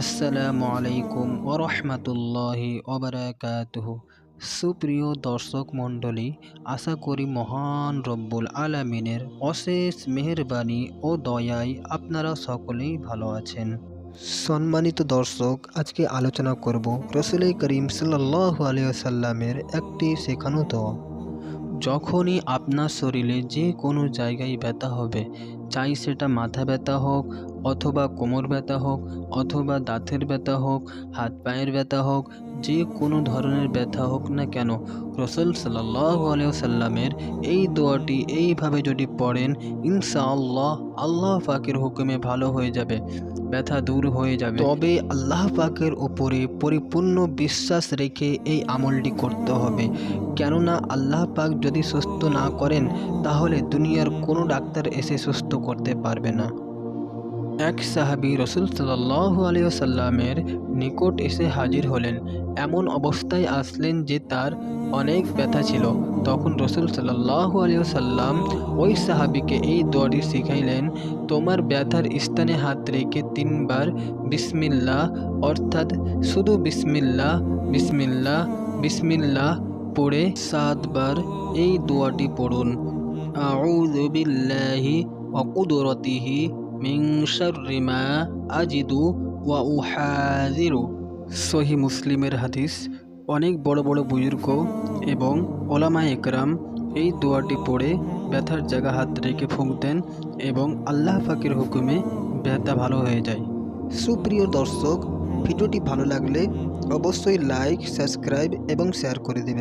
আসসালামু আলাইকুম ওরহমতুল্লাহি ওবরাকাতুহ। সুপ্রিয় দর্শক মণ্ডলী, আশা করি মহান রব্বুল আলামিনের অশেষ মেহেরবানি ও দয়ায় আপনারা সকলেই ভালো আছেন। সম্মানিত দর্শক, আজকে আলোচনা করব রসুল করিম সাল্লাহ আলিয়াল্লামের একটি শেখানো দোয়া। যখনই আপনার শরীরে যে কোনো জায়গায় ব্যথা হবে চাই সেটা মাথা ব্যথা হোক, অথবা কোমর ব্যথা হোক, অথবা দাঁতের ব্যথা হোক, হাত পায়ের ব্যথা হোক, যে কোনো ধরনের ব্যথা হোক না কেন, রসুল সাল্লাহ সাল্লামের এই দোয়াটি এইভাবে যদি পড়েন, ইনশাআল্লাহ আল্লাহ পাকের হুকুমে ভালো হয়ে যাবে, ব্যথা দূর হয়ে যাবে। তবে আল্লাহ পাকের ওপরে পরিপূর্ণ বিশ্বাস রেখে এই আমলটি করতে হবে। কেননা আল্লাহ পাক যদি সুস্থ না করেন, তাহলে দুনিয়ার কোনো ডাক্তার এসে সুস্থ করতে পারবে না। এক সাহাবি রসুল সাল্লাহ আলিয়াল্লামের নিকট এসে হাজির হলেন। এমন অবস্থায় আসলেন যে তার অনেক ব্যথা ছিল। তখন রসুল সাল্লাহ আলিয়াল্লাম ওই সাহাবিকে এই দোয়াটি শিখাইলেন, তোমার ব্যথার স্থানে হাত রেখে তিনবার বিসমিল্লাহ, অর্থাৎ শুধু বিসমিল্লাহ বিসমিল্লাহ বিসমিল্লাহ পড়ে সাতবার এই দোয়াটি পড়ুন। আউযু মিন শাররি মা আজিদু ওয়া উহাযিরু সহি মুসলিমের হাদিস, অনেক বড় বড় বুজুর্গ এবং ওলামা একরাম এই দোয়াটি পড়ে ব্যথার জায়গা হাত রেখে ফুঁক দেন এবং আল্লাহ ফাকির হুকুমে ব্যথা ভালো হয়ে যায়। সুপ্রিয় দর্শক, ভিডিওটি ভালো লাগলে অবশ্যই লাইক সাবস্ক্রাইব এবং শেয়ার করে দেবেন।